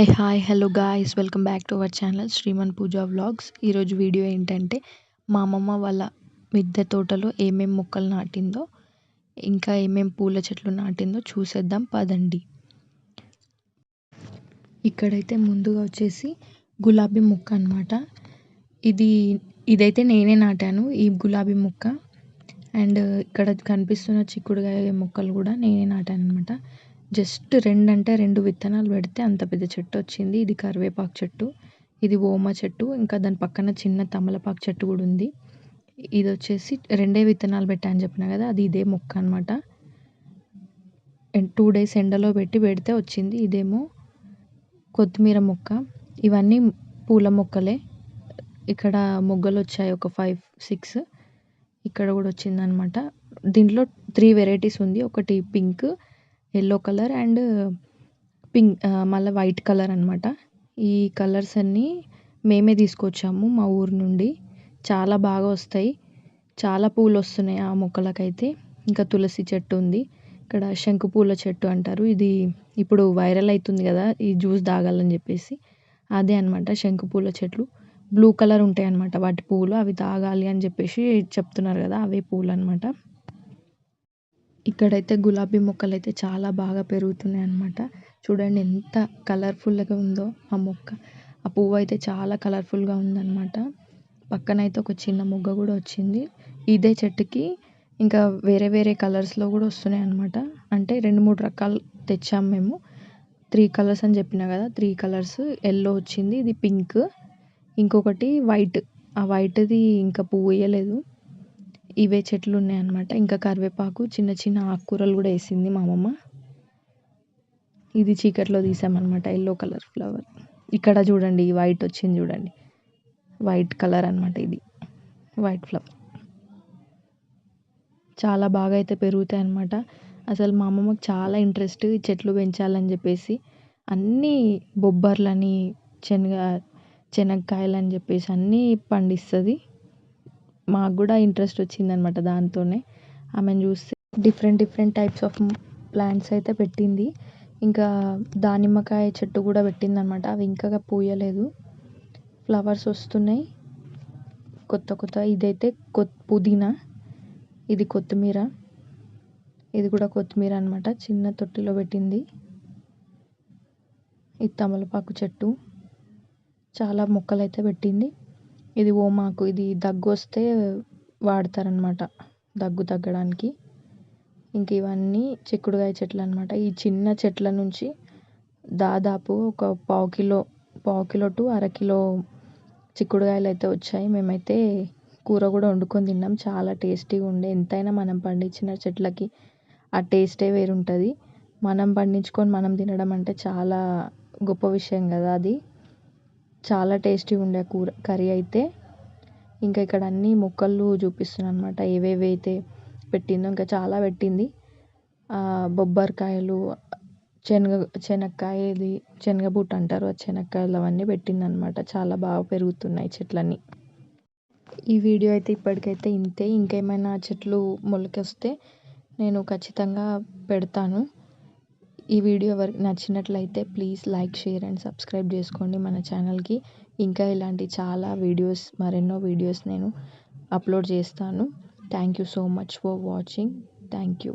A hi hello guys welcome back to our channel Sriman Pooja vlogs ఈరోజు video ఏంటంటే మా అమ్మమ్మ వాళ్ళ మిద్దె తోటలో ఏమేం మొక్కలు నాటిందో ఇంకా ఏమేం పూల చెట్లు నాటిందో చూసేద్దాం పదండి. ఇక్కడైతే ముందుగా వచ్చేసి గులాబీ మొక్క అనమాట ఇది ఇదైతే నేనే నాటాను ఈ గులాబీ మొక్క. అండ్ ఇక్కడ కనిపిస్తున్న చిక్కుడుకాయ మొక్కలు కూడా నేనే నాటాను అనమాట జస్ట్ రెండు అంటే రెండు విత్తనాలు పెడితే అంత పెద్ద చెట్టు వచ్చింది. ఇది కరివేపాకు చెట్టు ఇది ఓమ చెట్టు ఇంకా దాని పక్కన చిన్న తమలపాకు చెట్టు కూడా ఉంది. ఇది వచ్చేసి రెండే విత్తనాలు పెట్టాను చెప్పిన కదా అది ఇదే మొక్క అనమాట టూ డేస్ ఎండలో పెట్టి పెడితే వచ్చింది ఇదేమో కొత్తిమీర మొక్క. ఇవన్నీ పూల మొక్కలే. ఇక్కడ మొగ్గలు వచ్చాయి ఒక ఫైవ్ సిక్స్. ఇక్కడ కూడా వచ్చిందనమాట దీంట్లో త్రీ వెరైటీస్ ఉంది. ఒకటి pink yellow colour and pink మళ్ళీ వైట్ కలర్ అనమాట ఈ కలర్స్ అన్నీ మేమే తీసుకొచ్చాము మా ఊరు నుండి. చాలా బాగా వస్తాయి. చాలా పూలు వస్తున్నాయి ఆ మొక్కలకైతే. ఇంకా తులసి చెట్టు ఉంది. ఇక్కడ శంకు పూల చెట్టు అంటారు. ఇది ఇప్పుడు వైరల్ అవుతుంది కదా ఈ జ్యూస్ తాగాలని చెప్పేసి. అదే అనమాట శంకు పూల చెట్లు. బ్లూ కలర్ ఉంటాయి అనమాట వాటి పూలు. అవి తాగాలి అని చెప్పేసి చెప్తున్నారు కదా అవే పూలు అనమాట ఇక్కడైతే గులాబీ మొక్కలు అయితే చాలా బాగా పెరుగుతున్నాయి అన్నమాట. చూడండి ఎంత కలర్ఫుల్గా ఉందో ఆ మొక్క. ఆ పువ్వు అయితే చాలా కలర్ఫుల్గా ఉందన్నమాట. పక్కన అయితే ఒక చిన్న మొగ్గ కూడా వచ్చింది. ఇదే చెట్టుకి ఇంకా వేరే వేరే కలర్స్లో కూడా వస్తున్నాయి అనమాట అంటే రెండు మూడు రకాలు తెచ్చాం మేము. త్రీ కలర్స్ అని చెప్పిన కదా త్రీ కలర్స్. ఎల్లో వచ్చింది ఇది పింక్. ఇంకొకటి వైట్. ఆ వైట్ది ఇంకా పువ్వు వేయలేదు. ఇవే చెట్లు ఉన్నాయి అన్నమాట. ఇంకా కరివేపాకు చిన్న చిన్న ఆకుకూరలు కూడా వేసింది మా అమ్మమ్మ. ఇది చీకట్లో తీసామన్నమాట ఎల్లో కలర్ ఫ్లవర్. ఇక్కడ చూడండి వైట్ వచ్చింది చూడండి. వైట్ కలర్ అనమాట ఇది. White flower. చాలా బాగా అయితే పెరుగుతాయి అన్నమాట. అసలు మా అమ్మమ్మకి చాలా ఇంట్రెస్ట్ చెట్లు పెంచాలని చెప్పేసి అన్నీ బొబ్బర్లని శనగ శనగకాయలు అని చెప్పేసి అన్నీ పండిస్తుంది. మాకు కూడా ఇంట్రెస్ట్ వచ్చిందనమాట దాంతోనే. ఆమెను చూస్తే different different types of plants అయితే పెట్టింది. ఇంకా దానిమ్మకాయ చెట్టు కూడా పెట్టింది అనమాట అవి ఇంకా పూయలేదు. ఫ్లవర్స్ వస్తున్నాయి. కొత్త కొత్త ఇదైతే కొత్ పుదీనా. ఇది కొత్తిమీర. ఇది కూడా కొత్తిమీర అనమాట. చిన్న తొట్టిలో పెట్టింది. ఇది తమలపాకు చెట్టు. చాలా మొక్కలు అయితే పెట్టింది. ఇది ఓమాకు ఇది దగ్గు వస్తే వాడతారనమాట దగ్గు తగ్గడానికి. ఇంక ఇవన్నీ చిక్కుడుకాయ చెట్లు అనమాట ఈ చిన్న చెట్ల నుంచి దాదాపు ఒక పావు కిలో పావు కిలో టు అరకిలో చిక్కుడుకాయలు అయితే వచ్చాయి. మేమైతే కూర కూడా వండుకొని తిన్నాం. చాలా టేస్టీగా ఉండే. ఎంతైనా మనం పండించిన చెట్లకి ఆ టేస్టే వేరుంటుంది. మనం పండించుకొని మనం తినడం అంటే చాలా గొప్ప విషయం కదా అది. చాలా టేస్టీగా ఉండే కూర కర్రీ అయితే. ఇంకా ఇక్కడ అన్ని మొక్కలు చూపిస్తున్నాను అనమాట ఏవేవి అయితే పెట్టిందో ఇంకా చాలా పెట్టింది. బొబ్బరికాయలు శనగ శనక్కాయది ఇది అంటారు ఆ శనగకాయలు అవన్నీ పెట్టిందనమాట చాలా బాగా పెరుగుతున్నాయి చెట్లన్నీ. ఈ వీడియో అయితే ఇప్పటికైతే ఇంతే. ఇంకేమైనా చెట్లు మొలకొస్తే నేను ఖచ్చితంగా పెడతాను. ఈ వీడియో ఎవరికి నచ్చినట్లయితే please like share and subscribe చేసుకోండి మన ఛానల్కి. ఇంకా ఇలాంటి చాలా వీడియోస్ మరెన్నో వీడియోస్ నేను అప్లోడ్ చేస్తాను. Thank you so much for watching thank you